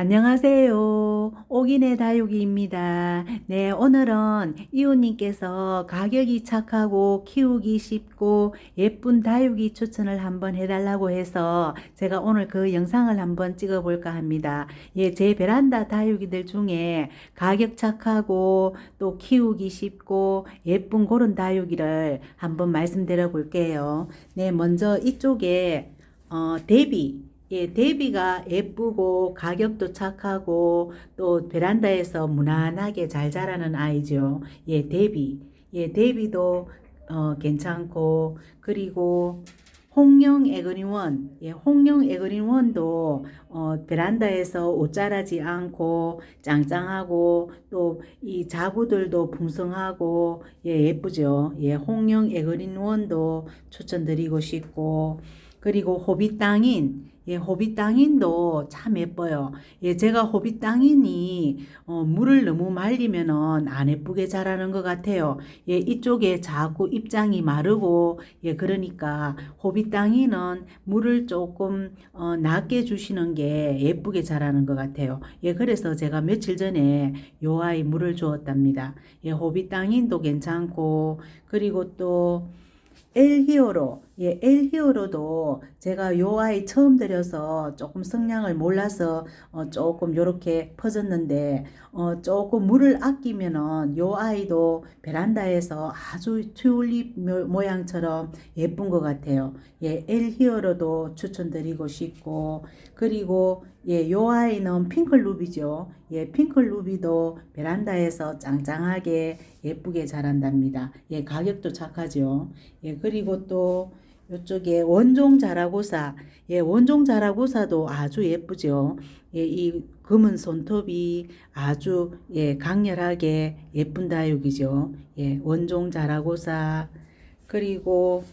안녕하세요. 옥인의 다육이입니다. 네, 오늘은 이웃님께서 가격이 착하고 키우기 쉽고 예쁜 다육이 추천을 한번 해달라고 해서 제가 오늘 그 영상을 한번 찍어볼까 합니다. 예, 제 베란다 다육이들 중에 가격 착하고 또 키우기 쉽고 예쁜 그런 다육이를 한번 말씀드려 볼게요. 네, 먼저 이쪽에 어, 데비 예, 대비가 예쁘고 가격도 착하고 또 베란다에서 무난하게 잘 자라는 아이죠. 예, 대비. 예, 대비도 어, 괜찮고 그리고 홍영 에그린원, 예, 홍영 에그린원도 어, 베란다에서 옷 자라지 않고 짱짱하고 또 이 자구들도 풍성하고 예, 예쁘죠. 예, 홍영 에그린원도 추천드리고 싶고 그리고 호빗땅인 예, 호빗땅인도 참 예뻐요. 예, 제가 호빗땅인이 어, 물을 너무 말리면은 안 예쁘게 자라는 것 같아요. 예, 이쪽에 자꾸 입장이 마르고 예, 그러니까 호빗땅이는 물을 조금 어, 낮게 주시는 게 예쁘게 자라는 것 같아요. 예, 그래서 제가 며칠 전에 요 아이 물을 주었답니다. 예, 호빗땅인도 괜찮고 그리고 또 엘히어로, 예, 엘히어로도 제가 요 아이 처음 들여서 조금 성량을 몰라서 어, 조금 요렇게 퍼졌는데 어, 조금 물을 아끼면은 요 아이도 베란다에서 아주 튤립 모- 모양처럼 예쁜 것 같아요. 예, 엘히어로도 추천드리고 싶고 그리고 예, 요 아이는 핑클루비죠. 예, 핑클루비도 베란다에서 짱짱하게 예쁘게 자란답니다. 예, 가격도 착하죠. 예, 그리고 또 이쪽에 원종 자라고사, 예, 원종 자라고사도 아주 예쁘죠. 예, 이 검은 손톱이 아주 예, 강렬하게 예쁜 다육이죠. 예, 원종 자라고사 그리고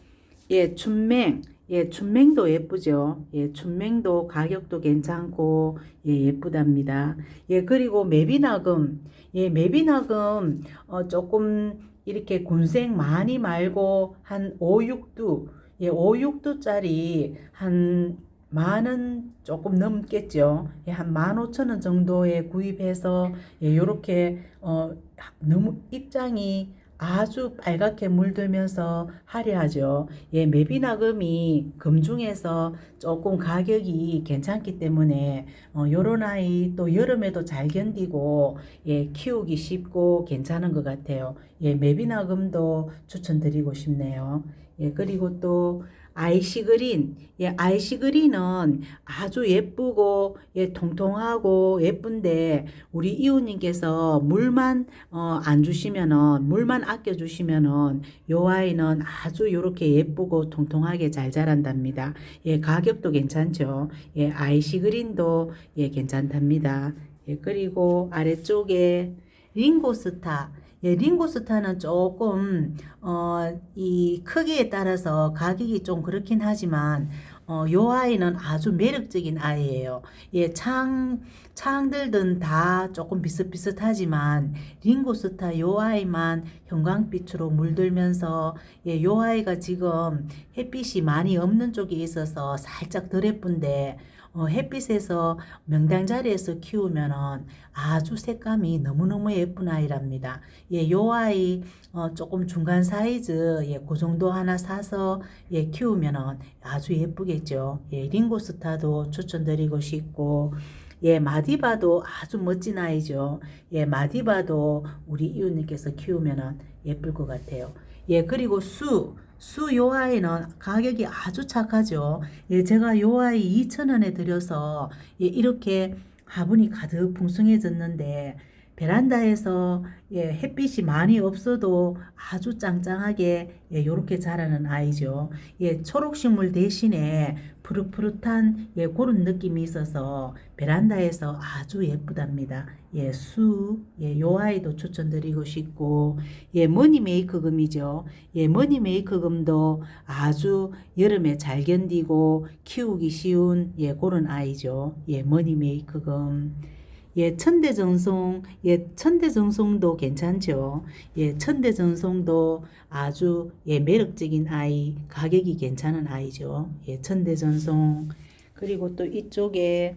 예, 춘맹, 예, 춘맹도 예쁘죠. 예, 춘맹도 가격도 괜찮고 예, 예쁘답니다. 예, 그리고 메비나금, 예, 메비나금 어, 조금 이렇게 군색 많이 말고 한 5, 6두, 예, 5, 6두짜리 한 만원 조금 넘겠죠. 예, 한 15,000원 정도에 구입해서 예, 요렇게 어 너무 입장이 아주 빨갛게 물들면서 화려하죠. 예, 매비나금이 금 중에서 조금 가격이 괜찮기 때문에 어, 요런 아이 또 여름에도 잘 견디고 예, 키우기 쉽고 괜찮은 것 같아요. 예, 매비나금도 추천드리고 싶네요. 예, 그리고 또 아이시 그린, 예, 아이시 그린은 아주 예쁘고 예, 통통하고 예쁜데 우리 이웃님께서 물만 어, 안 주시면은 물만 아껴 주시면은 요 아이는 아주 요렇게 예쁘고 통통하게 잘 자란답니다. 예, 가격도 괜찮죠. 예, 아이시 그린도 예, 괜찮답니다. 예, 그리고 아래쪽에 링고스타 예, 링고스타는 조금 어, 이 크기에 따라서 가격이 좀 그렇긴 하지만 어, 요 아이는 아주 매력적인 아이예요. 예, 창, 창들든 다 조금 비슷비슷하지만 링고스타 요 아이만 형광빛으로 물들면서 예, 요 아이가 지금 햇빛이 많이 없는 쪽에 있어서 살짝 덜 예쁜데 어, 햇빛에서 명당 자리에서 키우면은 아주 색감이 너무너무 예쁜 아이랍니다. 예, 요 아이 어, 조금 중간 사이즈 예, 그 정도 하나 사서 예, 키우면은 아주 예쁘겠죠. 예, 링고스타도 추천드리고 싶고 예, 마디바도 아주 멋진 아이죠. 예, 마디바도 우리 이웃님께서 키우면은 예쁠 것 같아요. 예, 그리고 수, 수 요 아이는 가격이 아주 착하죠. 예, 제가 요 아이 2,000원에 들여서 예, 이렇게 화분이 가득 풍성해졌는데 베란다에서 예, 햇빛이 많이 없어도 아주 짱짱하게 예, 요렇게 자라는 아이죠. 예, 초록식물 대신에 푸릇푸릇한 예, 그런 느낌이 있어서 베란다에서 아주 예쁘답니다. 예, 수, 예, 요 아이도 추천드리고 싶고, 예, 머니 메이크금이죠. 예, 머니 메이크금도 아주 여름에 잘 견디고 키우기 쉬운 예, 그런 아이죠. 예, 머니 메이크금. 예, 천대정송, 예, 천대정송도 괜찮죠. 예, 천대정송도 아주 예, 매력적인 아이, 가격이 괜찮은 아이죠. 예, 천대전송. 그리고 또 이쪽에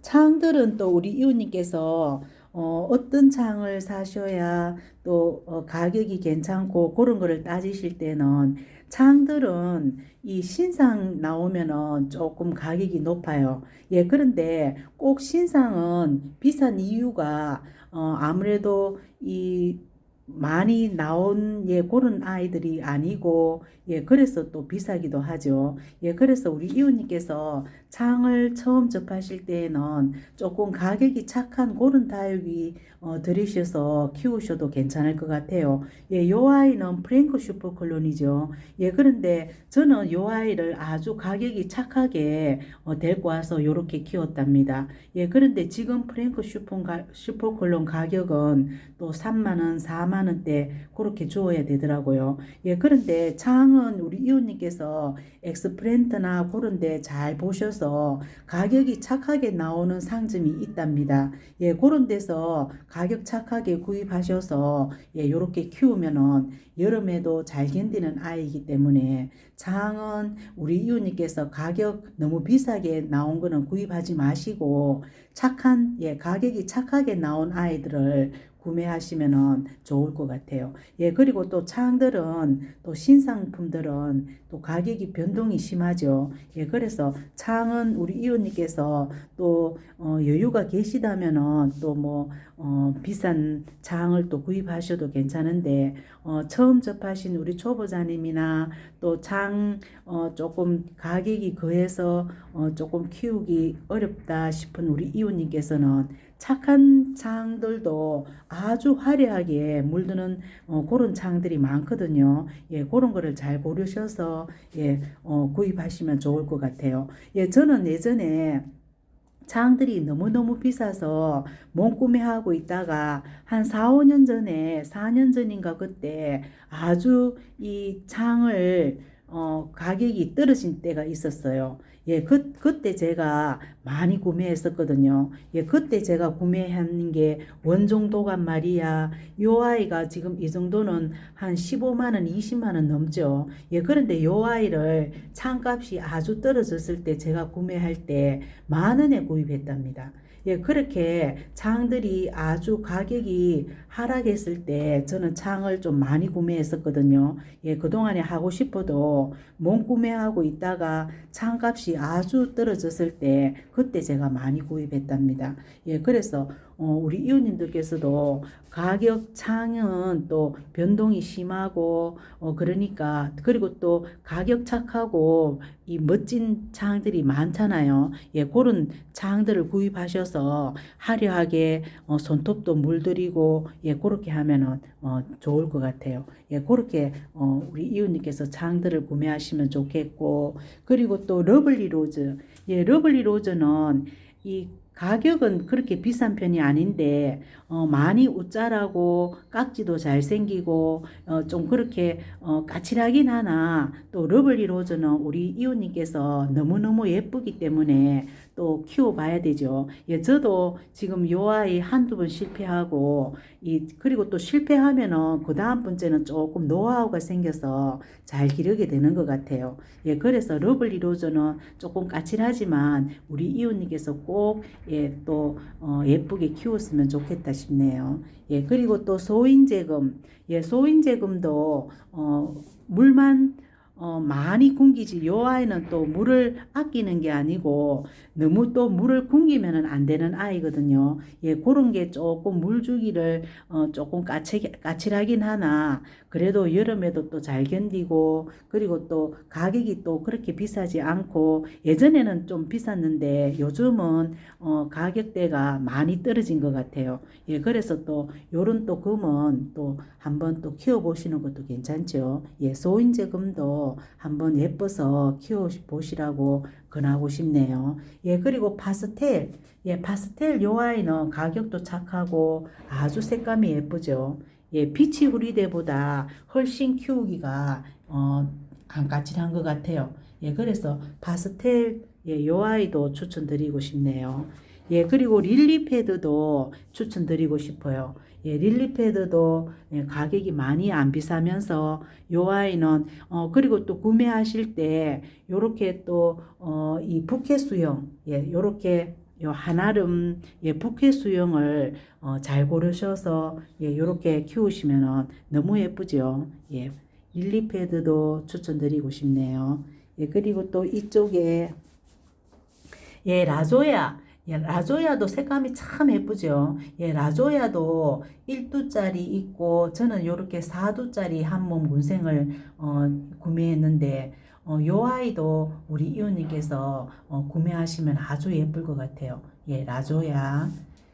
창들은 또 우리 이웃님께서 어, 어떤 창을 사셔야 또 어, 가격이 괜찮고 그런 거를 따지실 때는 창들은 이 신상 나오면은 조금 가격이 높아요. 예, 그런데 꼭 신상은 비싼 이유가 어, 아무래도 이 많이 나온 예 그런 아이들이 아니고 예 그래서 또 비싸기도 하죠. 예 그래서 우리 이웃님께서 창을 처음 접하실 때에는 조금 가격이 착한 그런 다육이 어, 들이셔서 키우셔도 괜찮을 것 같아요. 예, 요 아이는 프랭크 슈퍼 콜론이죠. 예, 그런데 저는 요 아이를 아주 가격이 착하게 어, 데리고 와서 요렇게 키웠답니다. 예, 그런데 지금 프랭크 슈퍼, 가, 슈퍼 콜론 가격은 또 3만원, 4만 원대 그렇게 주어야 되더라고요. 예, 그런데 창은 우리 이웃님께서 엑스프렌트나 그런 데 잘 보셔서 가격이 착하게 나오는 상점이 있답니다. 예, 그런 데서 가격 착하게 구입하셔서 예, 요렇게 키우면은 여름에도 잘 견디는 아이이기 때문에 장은 우리 이웃님께서 가격 너무 비싸게 나온 거는 구입하지 마시고 착한 예, 가격이 착하게 나온 아이들을 구매하시면은 좋을 것 같아요. 예, 그리고 또 창들은 또 신상품들은 또 가격이 변동이 심하죠. 예, 그래서 창은 우리 이웃님께서 또 어, 여유가 계시다면은 또뭐 어, 비싼 창을 또 구입하셔도 괜찮은데 어, 처음 접하신 우리 초보자님이나 또창 어, 조금 가격이 거해서 어, 조금 키우기 어렵다 싶은 우리 이웃님께서는 착한 창들도 아주 화려하게 물드는 어, 그런 창들이 많거든요. 예, 그런 거를 잘 고르셔서 예, 어, 구입하시면 좋을 것 같아요. 예, 저는 예전에 창들이 너무너무 비싸서 몸구매하고 있다가 한 4, 5년 전에 4년 전인가 그때 아주 이 창을 어, 가격이 떨어진 때가 있었어요. 예, 그, 그때 제가 많이 구매했었거든요. 예, 그때 제가 구매한 게 원종 도감 마리아, 요 아이가 지금 이 정도는 한 15만원, 20만원 넘죠. 예, 그런데 요 아이를 창값이 아주 떨어졌을 때 제가 구매할 때 만원에 구입했답니다. 예, 그렇게 창들이 아주 가격이 하락했을 때 저는 창을 좀 많이 구매했었거든요. 예, 그동안에 하고 싶어도 못 구매하고 있다가 창값이 아주 떨어졌을 때 그때 제가 많이 구입했답니다. 예, 그래서 어, 우리 이웃님들께서도 가격 창은 또 변동이 심하고 어, 그러니까 그리고 또 가격 착하고 이 멋진 창들이 많잖아요. 예, 그런 창들을 구입하셔서 화려하게 어, 손톱도 물들이고 예, 그렇게 하면은 어, 좋을 것 같아요. 예, 그렇게 어, 우리 이웃님께서 창들을 구매하시면 좋겠고 그리고 또 러블리 로즈 예, 러블리 로즈는 이 가격은 그렇게 비싼 편이 아닌데 어, 많이 웃자라고 깍지도 잘 생기고 어, 좀 그렇게 어, 까칠하긴 하나 또 러블리 로즈는 우리 이웃님께서 너무너무 예쁘기 때문에 또 키워봐야 되죠. 예, 저도 지금 요 아이 한두 번 실패하고 이 그리고 또 실패하면은 그 다음 번째는 조금 노하우가 생겨서 잘 기르게 되는 것 같아요. 예, 그래서 러블리 로즈는 조금 까칠하지만 우리 이웃님께서 꼭 예, 또 어, 예쁘게 키웠으면 좋겠다 싶네요. 예, 그리고 또 소인제금, 예, 소인제금도 어, 물만 어, 많이 굶기지. 요 아이는 또 물을 아끼는 게 아니고 너무 또 물을 굶기면은 안 되는 아이거든요. 예, 그런 게 조금 물 주기를 어, 조금 까칠, 까칠하긴 하나 그래도 여름에도 또 잘 견디고 그리고 또 가격이 또 그렇게 비싸지 않고 예전에는 좀 비쌌는데 요즘은 어, 가격대가 많이 떨어진 것 같아요. 예, 그래서 또 요런 또 금은 또 한번 또 키워보시는 것도 괜찮죠. 예, 소인제 금도 한번 예뻐서 키워보시라고 권하고 싶네요. 예, 그리고 파스텔. 예, 파스텔 요 아이는 가격도 착하고 아주 색감이 예쁘죠. 예, 피치 후리대보다 훨씬 키우기가 어, 안 까칠한 것 같아요. 예, 그래서 파스텔 예, 요 아이도 추천드리고 싶네요. 예, 그리고 릴리 패드도 추천드리고 싶어요. 예, 릴리 패드도 예, 가격이 많이 안 비싸면서 요 아이는 어 그리고 또 구매하실 때 요렇게 또어이 부케 수영 예, 요렇게 요 한아름 예, 부캐 수영을 어, 잘 고르셔서 예, 요렇게 키우시면 너무 예쁘죠. 예, 릴리 패드도 추천드리고 싶네요. 예, 그리고 또 이쪽에 예, 라조야. 예, 라조야도 색감이 참 예쁘죠. 예, 라조야도 1두짜리 있고 저는 요렇게 4두짜리 한 몸 군생을 어, 구매했는데 어, 요 아이도 우리 이웃님께서 어, 구매하시면 아주 예쁠 것 같아요. 예, 라조야.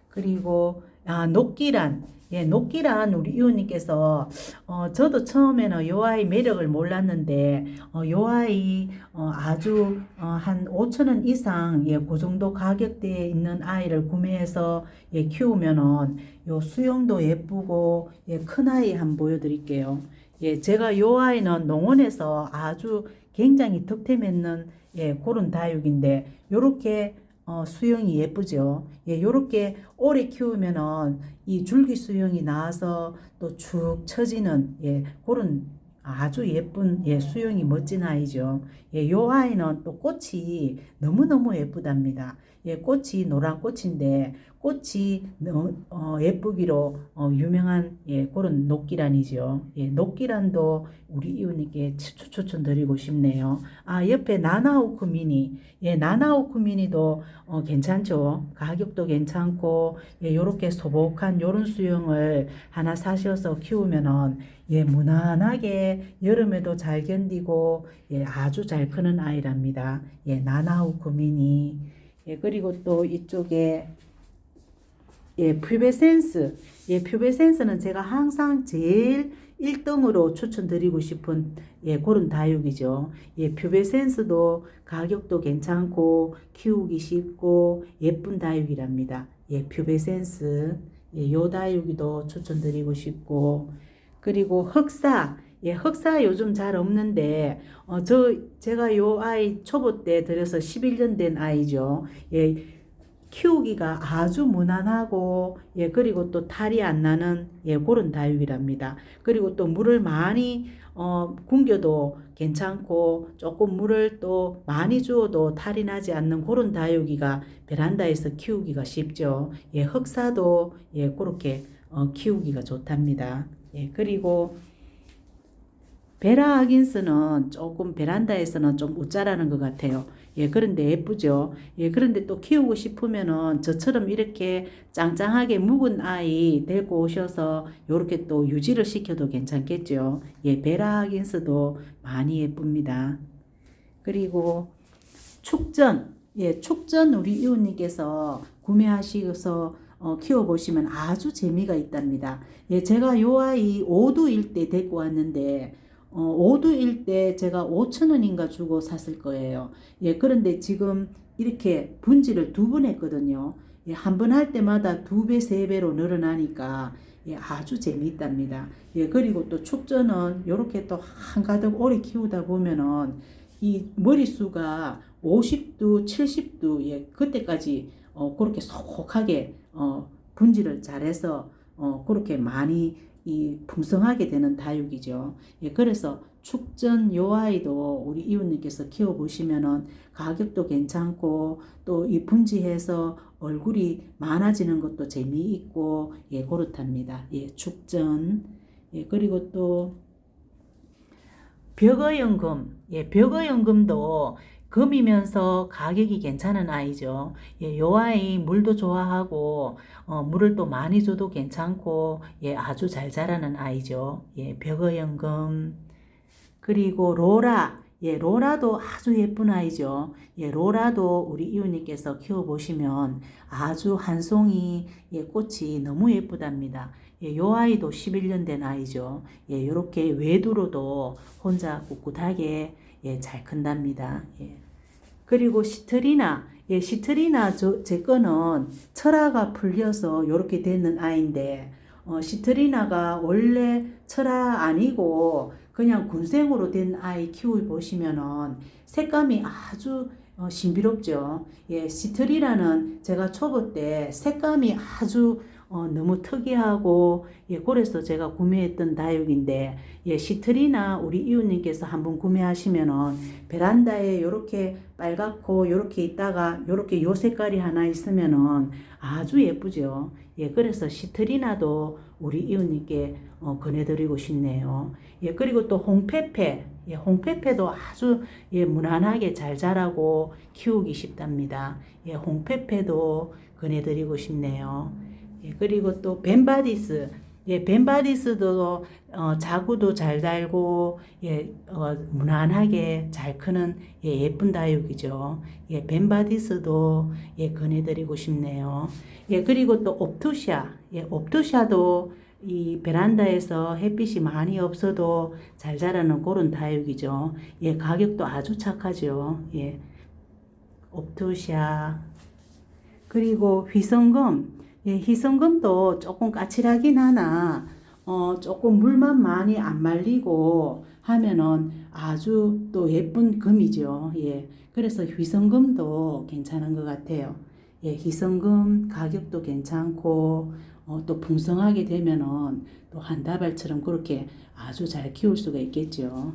그리고 아, 녹기란. 예, 녹기란 우리 이웃님께서 어, 저도 처음에는 요 아이 매력을 몰랐는데 어, 요 아이 어, 아주 어, 한 5천 원 이상 예, 그 정도 가격대에 있는 아이를 구매해서 예, 키우면은 요 수영도 예쁘고 예, 큰 아이 한번 보여드릴게요. 예, 제가 요 아이는 농원에서 아주 굉장히 득템했는 예, 그런 다육인데 요렇게 어, 수영이 예쁘죠. 예, 요렇게 오래 키우면은 이 줄기 수영이 나와서 또 축 처지는 예, 그런 아주 예쁜 예, 수영이 멋진 아이죠. 예, 요 아이는 또 꽃이 너무너무 예쁘답니다. 예, 꽃이 노란 꽃인데 꽃이 너, 어, 예쁘기로 어, 유명한 예, 그런 녹기란이죠. 예, 녹기란도 우리 이웃님께 추- 추천드리고 싶네요. 아, 옆에 나나우크 미니. 예, 나나우크 미니도 어, 괜찮죠. 가격도 괜찮고 예, 요렇게 소복한 요런 수영을 하나 사셔서 키우면은 예, 무난하게 여름에도 잘 견디고 예, 아주 잘 크는 아이랍니다. 예, 나나우크 미니. 예, 그리고 또 이쪽에 예, 퓨베센스. 예, 퓨베센스는 제가 항상 제일 1등으로 추천드리고 싶은 예, 그런 다육이죠. 예, 퓨베센스도 가격도 괜찮고 키우기 쉽고 예쁜 다육이랍니다. 예, 퓨베센스. 예, 요 다육이도 추천드리고 싶고 그리고 흑사. 예, 흑사 요즘 잘 없는데 어, 저 제가 요 아이 초보 때 들여서 11년 된 아이죠. 예, 키우기가 아주 무난하고 예 그리고 또 탈이 안 나는 예 그런 다육이랍니다. 그리고 또 물을 많이 어 굶겨도 괜찮고 조금 물을 또 많이 주어도 탈이 나지 않는 그런 다육이가 베란다에서 키우기가 쉽죠. 예 흑사도 예 그렇게 어 키우기가 좋답니다. 예 그리고 베라 아긴스는 조금 베란다에서는 좀못 자라는 것 같아요. 예, 그런데 예쁘죠. 예, 그런데 또 키우고 싶으면은 저처럼 이렇게 짱짱하게 묵은 아이 데리고 오셔서 요렇게 또 유지를 시켜도 괜찮겠죠. 예, 베라 아긴스도 많이 예쁩니다. 그리고 축전. 예, 축전 우리 이웃님께서 구매하셔서 어, 키워보시면 아주 재미가 있답니다. 예, 제가 요 아이 5두일 때 데리고 왔는데 어, 5두일 때 제가 5천 원인가 주고 샀을 거예요. 예, 그런데 지금 이렇게 분지를 두 번 했거든요. 예, 한 번 할 때마다 두 배, 세 배로 늘어나니까 예, 아주 재미있답니다. 예, 그리고 또 축전은 이렇게 또 한가득 오래 키우다 보면은 이 머리수가 50두, 70두, 예, 그때까지 어, 그렇게 속하게 어, 분지를 잘해서 어, 그렇게 많이 이 풍성하게 되는 다육이죠. 예, 그래서 축전 요 아이도 우리 이웃님께서 키워 보시면은 가격도 괜찮고 또 이 분지해서 얼굴이 많아지는 것도 재미있고 예 그렇답니다. 예 축전 예 그리고 또 벽어연금 예 벽어연금도 금이면서 가격이 괜찮은 아이죠. 예, 요 아이 물도 좋아하고 어, 물을 또 많이 줘도 괜찮고 예, 아주 잘 자라는 아이죠. 예, 벽어연금 그리고 로라 예, 로라도 아주 예쁜 아이죠. 예, 로라도 우리 이웃님께서 키워보시면 아주 한 송이 예, 꽃이 너무 예쁘답니다. 예, 요 아이도 11년 된 아이죠. 예, 요렇게 외두로도 혼자 꿋꿋하게 예, 잘 큰답니다. 예. 그리고 시트리나, 예, 시트리나 저, 제 거는 철화가 풀려서 요렇게 되는 아이인데, 어, 시트리나가 원래 철화 아니고 그냥 군생으로 된 아이 키워 보시면은 색감이 아주 어, 신비롭죠. 예, 시트리라는 제가 초보 때 색감이 아주 어, 너무 특이하고 예, 그래서 제가 구매했던 다육인데 예, 시트리나 우리 이웃님께서 한번 구매하시면은 베란다에 이렇게 빨갛고 이렇게 있다가 이렇게 요 색깔이 하나 있으면은 아주 예쁘죠. 예, 그래서 시트리나도 우리 이웃님께 어, 권해드리고 싶네요. 예, 그리고 또 홍페페, 예, 홍페페도 아주 예, 무난하게 잘 자라고 키우기 쉽답니다. 예, 홍페페도 권해드리고 싶네요. 예, 그리고 또 벤바디스, 예, 벤바디스도 어, 자구도 잘 달고 예, 어, 무난하게 잘 크는 예, 예쁜 다육이죠. 예, 벤바디스도 예, 권해드리고 싶네요. 예, 그리고 또 옵투샤, 예, 옵투샤도 이 베란다에서 햇빛이 많이 없어도 잘 자라는 그런 다육이죠. 예, 가격도 아주 착하죠. 예, 옵투샤. 그리고 휘성금, 예, 희성금도 조금 까칠하긴 하나, 어, 조금 물만 많이 안 말리고 하면은 아주 또 예쁜 금이죠. 예. 그래서 휘성금도 괜찮은 것 같아요. 예, 희성금 가격도 괜찮고, 어, 또 풍성하게 되면은 또 한 다발처럼 그렇게 아주 잘 키울 수가 있겠죠.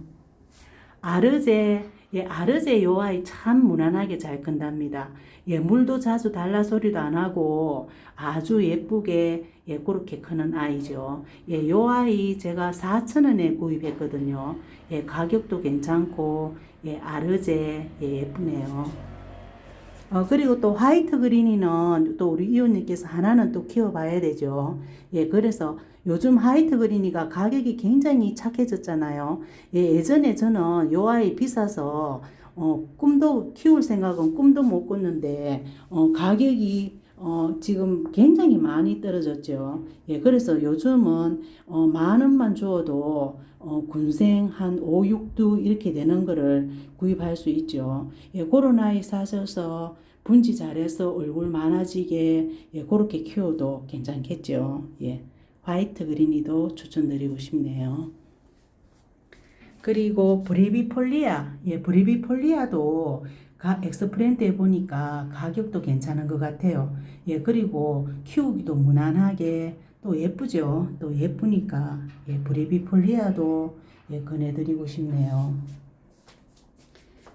아르제, 예, 아르제 요 아이 참 무난하게 잘 큰답니다. 예, 물도 자주 달라 소리도 안 하고 아주 예쁘게 예, 그렇게 크는 아이죠. 예, 요 아이 제가 4,000원에 구입했거든요. 예, 가격도 괜찮고 예, 아르제 예, 예쁘네요. 어, 그리고 또 화이트 그린이는 또 우리 이웃님께서 하나는 또 키워봐야 되죠. 예, 그래서 요즘 화이트 그린이가 가격이 굉장히 착해졌잖아요. 예, 예전에 저는 요 아이 비싸서 어, 꿈도 키울 생각은 꿈도 못 꿨는데 어, 가격이 어, 지금 굉장히 많이 떨어졌죠. 예, 그래서 요즘은 어, 만 원만 주어도 어, 군생 한 5, 6두 이렇게 되는 거를 구입할 수 있죠. 예, 아이 사셔서 분지 잘해서 얼굴 많아지게 예, 그렇게 키워도 괜찮겠죠. 예, 화이트 그린이도 추천드리고 싶네요. 그리고 브리비폴리아, 예, 브리비폴리아도 가, 엑스프렌트에 보니까 가격도 괜찮은 것 같아요. 예, 그리고 키우기도 무난하게 또 예쁘죠. 또 예쁘니까 예, 브리비폴리아도 예, 권해드리고 싶네요.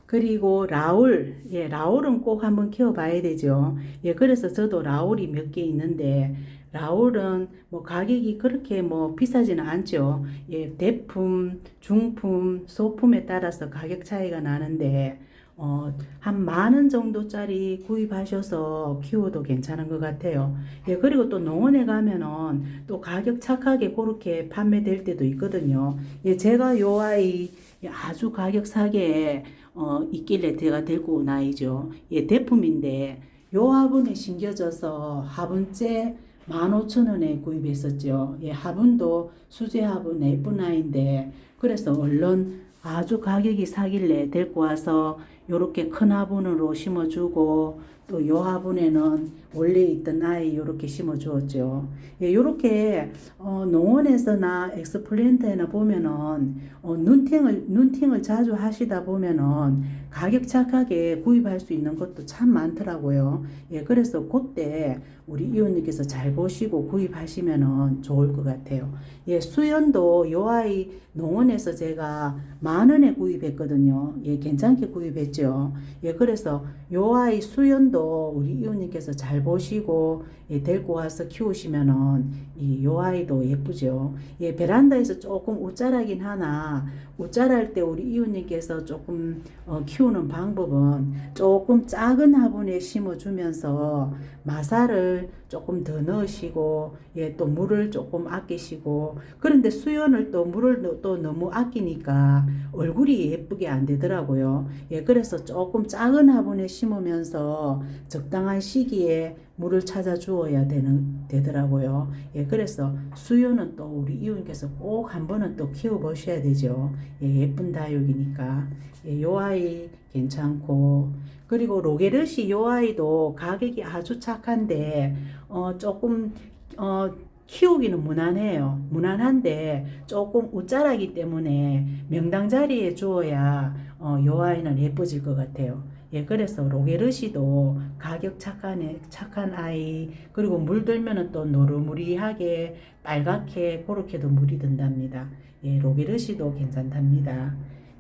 그리고 라울, 예, 라울은 꼭 한번 키워봐야 되죠. 예, 그래서 저도 라울이 몇 개 있는데, 라울은 뭐 가격이 그렇게 뭐 비싸지는 않죠. 예, 대품, 중품, 소품에 따라서 가격 차이가 나는데, 어, 한 만 원 정도짜리 구입하셔서 키워도 괜찮은 것 같아요. 예, 그리고 또 농원에 가면은 또 가격 착하게 그렇게 판매될 때도 있거든요. 예, 제가 요 아이 아주 가격 싸게 어, 있길래 제가 데리고 온 아이죠. 예, 대품인데 요 화분에 심겨져서 화분째 15,000원에 구입했었죠. 예, 화분도 수제 화분 예쁜 아이인데 그래서 얼른 아주 가격이 사길래 데리고 와서 요렇게 큰 화분으로 심어주고 또 요 화분에는 원래 있던 아이 요렇게 심어 주었죠. 예, 요렇게 어, 농원에서나 엑스플랜트에나 보면은 어, 눈팅을 눈팅을 자주 하시다 보면은 가격 착하게 구입할 수 있는 것도 참 많더라고요. 예, 그래서 그때 우리 이웃님께서 잘 보시고 구입하시면은 좋을 것 같아요. 예, 수연도 요 아이 농원에서 제가 만 원에 구입했거든요. 예, 괜찮게 구입했죠. 예, 그래서 요 아이 수연도 우리 이웃님께서 잘 보시고 예, 데리고 와서 키우시면은 이 요 아이도 예쁘죠. 예, 베란다에서 조금 웃자라긴 하나 웃자랄 때 우리 이웃님께서 조금 어, 키우는 방법은 조금 작은 화분에 심어주면서 마사를 조금 더 넣으시고 예, 또 물을 조금 아끼시고 그런데 수연을 또 물을 너- 또 너무 아끼니까 얼굴이 예쁘게 안 되더라고요. 예, 그래서 조금 작은 화분에 심으면서 적당한 시기에 물을 찾아 주어야 되는 되더라고요. 예, 그래서 수요는 또 우리 이웃께서 꼭 한 번은 또 키워 보셔야 되죠. 예, 예쁜 다육이니까. 예, 요 아이 괜찮고 그리고 로게르시 요 아이도 가격이 아주 착한데 어 조금 어 키우기는 무난해요. 무난한데 조금 웃자라기 때문에 명당 자리에 주어야 어, 요 아이는 예뻐질 것 같아요. 예, 그래서 로게르시도 가격 착한 애, 착한 아이, 그리고 물들면은 또 노르무리하게 빨갛게 그렇게도 물이 든답니다. 예, 로게르시도 괜찮답니다.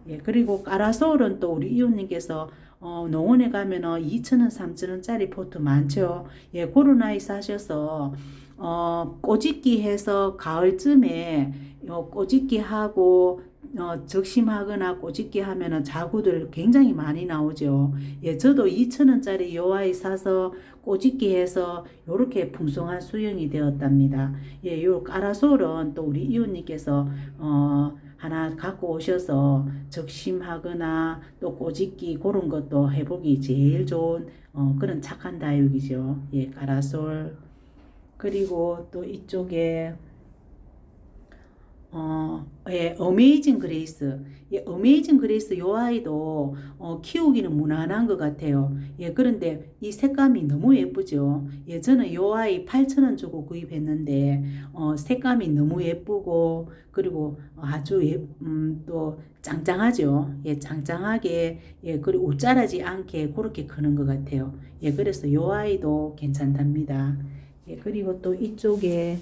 예, 그리고 까라솔은 또 우리 이웃님께서 어, 농원에 가면은 2,000원, 3,000원짜리 포트 많죠. 예, 그런 아이 사셔서 어, 꼬집기 해서 가을쯤에 어, 꼬집기 하고 어, 적심하거나 꼬집기 하면은 자구들 굉장히 많이 나오죠. 예, 저도 2,000원짜리 요 아이 사서 꼬집기 해서 요렇게 풍성한 수영이 되었답니다. 예, 요 까라솔은 또 우리 이웃님께서 어, 하나 갖고 오셔서 적심하거나 또 꼬집기 그런 것도 해보기 제일 좋은 어, 그런 착한 다육이죠. 예, 까라솔. 그리고 또 이쪽에 어, 예, 어메이징 그레이스. 예, 어메이징 그레이스 요 아이도 어, 키우기는 무난한 것 같아요. 예, 그런데 이 색감이 너무 예쁘죠. 예, 저는 요 아이 8,000원 주고 구입했는데, 어, 색감이 너무 예쁘고, 그리고 아주 예, 음, 또 짱짱하죠. 예, 짱짱하게, 예, 그리고 웃자라지 않게 그렇게 크는 것 같아요. 예, 그래서 요 아이도 괜찮답니다. 예, 그리고 또 이쪽에,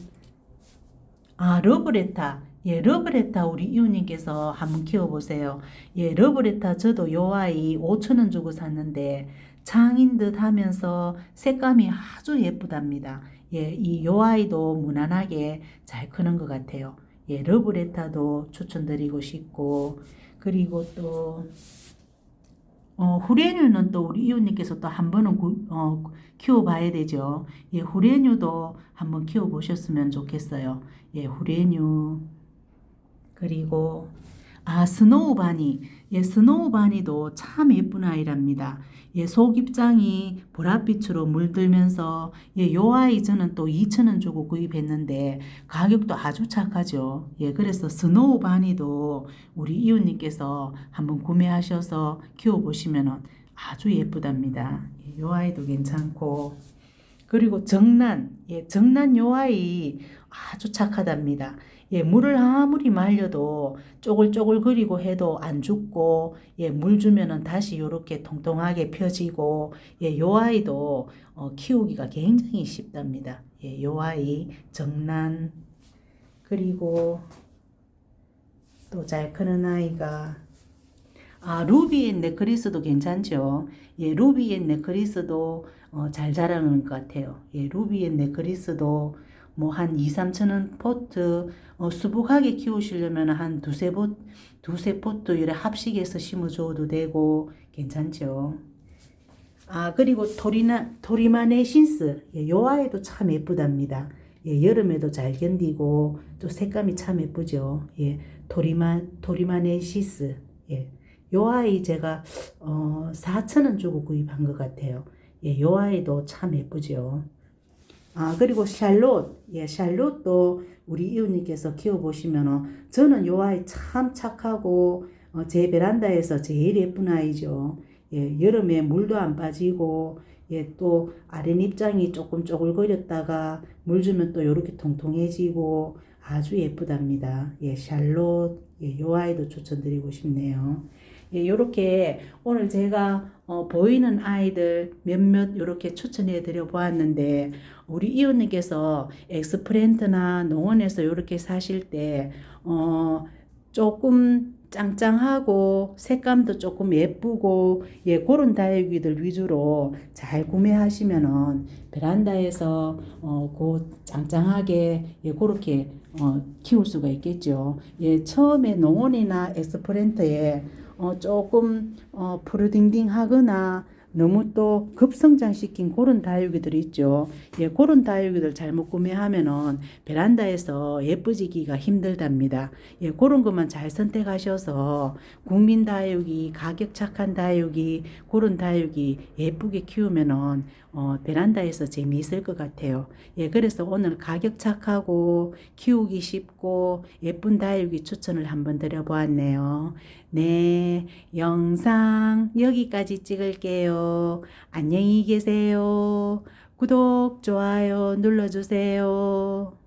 아, 러브레타. 예, 러브레타 우리 이웃님께서 한번 키워보세요. 예, 러브레타 저도 요 아이 5천원 주고 샀는데 창인 듯 하면서 색감이 아주 예쁘답니다. 예, 이 요 아이도 무난하게 잘 크는 것 같아요. 예, 러브레타도 추천드리고 싶고, 그리고 또, 어, 후레뉴는 또 우리 이웃님께서 또 한 번은 구, 어, 키워봐야 되죠. 예, 후레뉴도 한번 키워보셨으면 좋겠어요. 예, 후레뉴. 그리고, 아, 스노우바니. 예, 스노우바니도 참 예쁜 아이랍니다. 예, 속입장이 보랏빛으로 물들면서, 예, 요 아이 저는 또 2,000원 주고 구입했는데, 가격도 아주 착하죠. 예, 그래서 스노우바니도 우리 이웃님께서 한번 구매하셔서 키워보시면 아주 예쁘답니다. 예, 요 아이도 괜찮고, 그리고 정란, 예, 정란 요 아이 아주 착하답니다. 예, 물을 아무리 말려도 쪼글쪼글거리고 해도 안 죽고, 예, 물 주면은 다시 요렇게 통통하게 펴지고, 예, 요 아이도 어, 키우기가 굉장히 쉽답니다. 예, 요 아이 정란, 그리고 또 잘 크는 아이가 아, 루비의 넥크리스도 괜찮죠. 예, 루비의 넥크리스도 어, 잘 자라는 것 같아요. 예, 루비의 넥크리스도 뭐 한 2, 3천 원 포트 어, 수북하게 키우시려면 한 두세 포 두세 포트 이래 합식해서 심어줘도 되고 괜찮죠. 아, 그리고 토리나 토리마네 신스 예, 요 아이도 참 예쁘답니다. 예, 여름에도 잘 견디고 또 색감이 참 예쁘죠. 예, 토리마 토리마네 시스 예. 요 아이 제가 어 4,000원 주고 구입한 것 같아요. 예, 요 아이도 참 예쁘죠. 아, 그리고 샬롯. 예, 샬롯도 우리 이웃님께서 키워보시면은 저는 요 아이 참 착하고 어, 제 베란다에서 제일 예쁜 아이죠. 예, 여름에 물도 안 빠지고 예, 또 아랫입장이 조금 쪼글거렸다가 물 주면 또 요렇게 통통해지고 아주 예쁘답니다. 예, 샬롯. 예, 요 아이도 추천드리고 싶네요. 예, 요렇게 오늘 제가 어, 보이는 아이들 몇몇 요렇게 추천해 드려 보았는데 우리 이웃님께서 엑스프렌트나 농원에서 요렇게 사실 때 어, 조금 짱짱하고 색감도 조금 예쁘고 예 그런 다육이들 위주로 잘 구매하시면은 베란다에서 어그 짱짱하게 예 그렇게 어 키울 수가 있겠죠. 예 처음에 농원이나 엑스프렌트에 어 조금 어 푸르딩딩하거나 너무 또 급성장시킨 그런 다육이들 있죠. 예, 그런 다육이들 잘못 구매하면은 베란다에서 예쁘지기가 힘들답니다. 예, 그런 것만 잘 선택하셔서 국민 다육이, 가격 착한 다육이, 그런 다육이 예쁘게 키우면은 어, 베란다에서 재미있을 것 같아요. 예, 그래서 오늘 가격 착하고 키우기 쉽고 예쁜 다육이 추천을 한번 드려보았네요. 네, 영상 여기까지 찍을게요. 안녕히 계세요. 구독, 좋아요 눌러주세요.